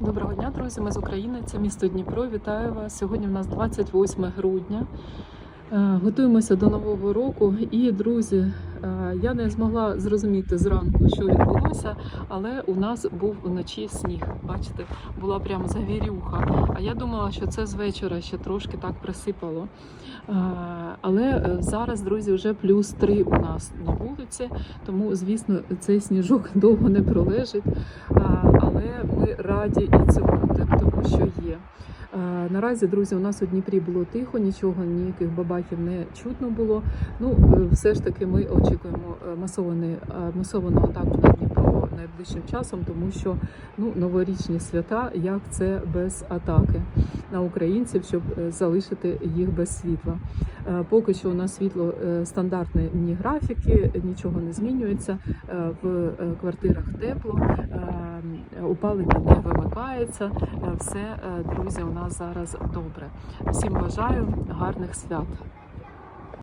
Доброго дня, друзі. Ми з України. Це місто Дніпро. Вітаю вас. Сьогодні в нас 28 грудня. Е, Готуємося до нового року. І, друзі, е, я не змогла зрозуміти зранку, що відбулося, але у нас був вночі сніг. Бачите, була прямо завірюха. А я думала, що це з вечора ще трошки так присипало. Е, Але зараз, друзі, вже плюс 3 у нас на вулиці, тому, звісно, цей сніжок довго не пролежить. Але раді і цьому, тому що є. Е, Наразі, друзі, у нас у Дніпрі було тихо, нічого, ніяких бабахів не чутно було. Ну, е, все ж таки, ми очікуємо е, масований, масовану атаку на Дніпро найближчим часом, тому що ну, новорічні свята, як це без атаки на українців, щоб е, залишити їх без світла. Е, Поки що у нас світло е, стандартне ні графіки, нічого не змінюється. В квартирах тепло, опалення не вимикається. Все, друзі, у нас зараз добре. Всім бажаю гарних свят.